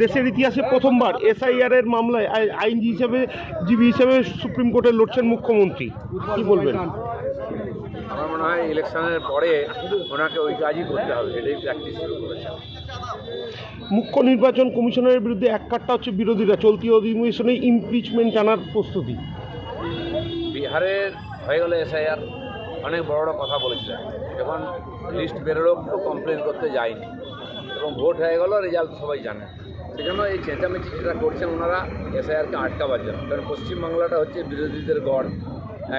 দেশের ইতিহাসে প্রথমবার এসআইআর এর মামলায় আই- আইনজীবী হিসেবে জীবী হিসেবে সুপ্রিম কোর্টে লড়ছেন মুখ্যমন্ত্রী। কি বলবেন? আমার মনে হয় ইলেকশনের পরে ওনাকে ওই কাজই করতে হবে সেটাই প্র্যাকটিস শুরু করেছেন। মুখ্য নির্বাচন কমিশনের বিরুদ্ধে এক কাট্টা হচ্ছে বিরোধীরা চলতি অধিবেশনে ইমপিচমেন্ট আনার প্রস্তুতি। বিহারের হয়ে গেল এসআইআর অনেক বড় বড় কথা বলেছিলেন। যখন লিস্ট বেরোলো কমপ্লেন করতে যায়নি। এবং ভোট হয়ে গেল রেজাল্ট সবাই জানে। সেজন্য এই চেঁচামেচি যেটা করছেন, ওনারা এসআইআরকে আটকাবার জন্য। কারণ পশ্চিমবাংলাটা হচ্ছে বিরোধীদের গড়,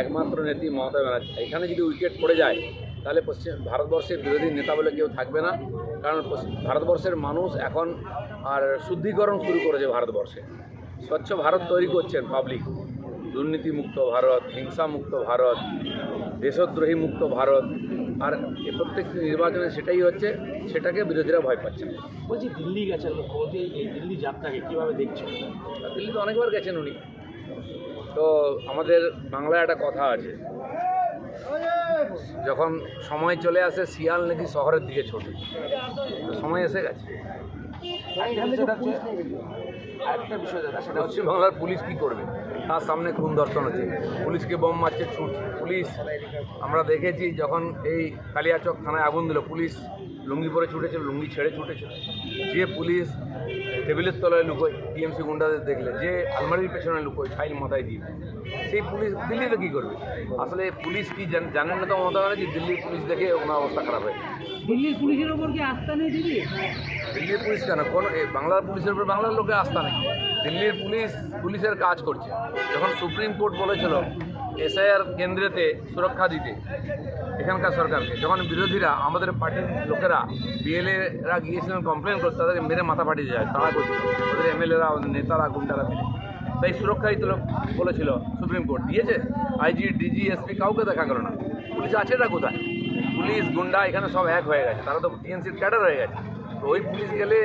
একমাত্র নেত্রী মমতা ব্যানার্জি। এখানে যদি উইকেট পড়ে যায়, তাহলে পশ্চিম ভারতবর্ষের বিরোধী নেতা বলে কেউ থাকবে না। কারণ ভারতবর্ষের মানুষ এখন আর শুদ্ধিকরণ শুরু করেছে ভারতবর্ষে। স্বচ্ছ ভারত তৈরি করছেন পাবলিক দুর্নীতিমুক্ত ভারত, হিংসামুক্ত ভারত দেশদ্রোহী মুক্ত ভারত। আর এ প্রত্যেকটি নির্বাচনে সেটাই হচ্ছে সেটাকে বিরোধীরা ভয় পাচ্ছে। বলছি দিল্লি গেছেন মুখ্যমন্ত্রী এই দিল্লি যাত্রাকে কীভাবে দেখছেন? আর দিল্লিতে অনেকবার গেছেন উনি। তো আমাদের বাংলায় একটা কথা আছে। যখন সময় চলে আসে শিয়াল নাকি শহরের দিকে ছোটে। তো সময় এসে গেছে। আরেকটা বিষয় দাদা সেটা হচ্ছে পশ্চিমবাংলার পুলিশ কি করবে? তার সামনে খুন দর্শন হচ্ছে। পুলিশকে বোম মারছে ছুটছে পুলিশ। আমরা দেখেছি যখন এই কালিয়াচক থানায় আগুন দিল পুলিশ লুঙ্গি পরে ছুটেছিল লুঙ্গি ছেড়ে ছুটেছিল। যে পুলিশ টেবিলের তলায় লুকোয় টিএমসি গুন্ডাদের দেখলে। যে আলমারির পেছনে লুকোয় ফাইল মাথায় দিয়ে। সেই পুলিশ দিল্লিতে কী করবে? আসলে পুলিশ কি জান- জানেন না তো মমতা ব্যানার্জি? দিল্লির পুলিশ দেখে ওনার অবস্থা খারাপ হয় দিল্লির পুলিশের ওপর কি আস্থা নেই দিদি? দিল্লির পুলিশ কেন? কোন বাংলার পুলিশের উপর বাংলার লোকের আস্থা নেই। দিল্লির পুলিশ, পুলিশের কাজ করছে। যখন সুপ্রিম কোর্ট বলেছিল এসআইআর কেন্দ্রেতে সুরক্ষা দিতে, এখানকার সরকারকে, যখন বিরোধীরা, আমাদের পার্টির লোকেরা বিএলএরা গিয়েছিলেন কমপ্লেন করতে তাদেরকে মেরে মাথা ফাটিয়ে যায়, তারা করছিল। ওদের এমএলএরা, ওদের নেতারা, গুন্ডারা মিলে। তাই সুরক্ষা দিতে বলেছিল সুপ্রিম কোর্ট, দিয়েছে। আইজি, ডিজি, এসপি কাউকে দেখা গেল না। পুলিশ আছে এটা কোথায়? পুলিশ, গুন্ডা, এখানে সব এক হয়ে গেছে। তারা তো টিএনসির ক্যাডার হয়ে গেছে। ওই পুলিশ গেলে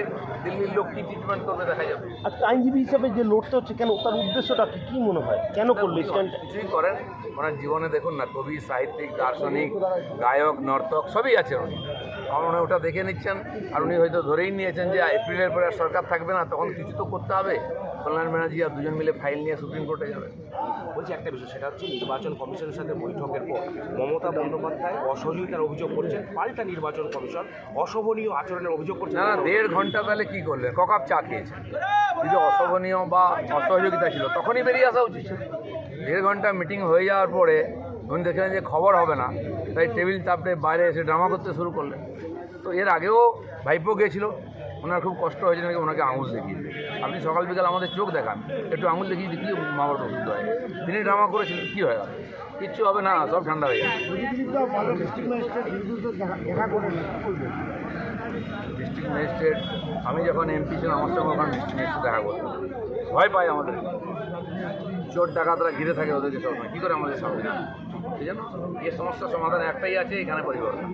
দিল্লির লোক কী ট্রিটমেন্ট করবে দেখা যাবে। আর আইনজীবী হিসাবে যে লড়তে হচ্ছে কেন তার উদ্দেশ্যটা কি? কি মনে হয়? কেন করলে কিছুই করেন ওনার জীবনে দেখুন না কবি সাহিত্যিক দার্শনিক গায়ক নর্তক সবই আছে উনি। আমার মনে ওটা দেখে নিচ্ছেন। আর উনি হয়তো ধরেই নিয়েছেন যে এপ্রিলের পরে আর সরকার থাকবে না তখন কিছু তো করতে হবে। কল্যাণ ব্যানার্জি আর দুজন মিলে ফাইল নিয়ে সুপ্রিম কোর্টে যাবে। বলছি একটা বিষয় সেটা হচ্ছে নির্বাচন কমিশনের সাথে বৈঠকের পর মমতা বন্দ্যোপাধ্যায় অসহযোগিতার অভিযোগ করছেন পাল্টা নির্বাচন কমিশন অশোভনীয় আচরণের অভিযোগ করছেন। না দেড় ঘণ্টা তাহলে কী করলেন ককাপ চা খেয়েছেন যদি অশোভনীয় বা অসহযোগিতা ছিল তখনই বেরিয়ে আসা উচিত। ছিল। দেড় ঘণ্টা মিটিং হয়ে যাওয়ার পরে উনি দেখলেন যে খবর হবে না তাই টেবিল চাপড়ে বাইরে এসে ড্রামা করতে শুরু করলেন। তো এর আগেও ভাইপো গিয়েছিল ওনার খুব কষ্ট হয়েছে নাকি ওনাকে আঙুল দেখিয়ে আপনি সকাল বিকাল আমাদের চোখ দেখান, একটু আঙুল দেখিয়ে কি মা বাবা অসুস্থ হয় তিনি ড্রামা করেছিলেন কী হয়ে কিচ্ছু হবে না, সব ঠান্ডা হয়ে ডিস্ট্রিক্ট ম্যাজিস্ট্রেট, আমি যখন এমপি ছিলাম, আমার সঙ্গে ওখানে ডিস্ট্রিক্ট ম্যাজিস্ট্রেট দেখা করতো। ভয় পায় আমাদের। চোর ডাকাতরা ঘিরে থাকে ওদেরকে সবসময় কী করে আমাদের সামনে সেই জন্য এই সমস্যার সমাধান একটাই আছে, এখানে পরিবর্তন।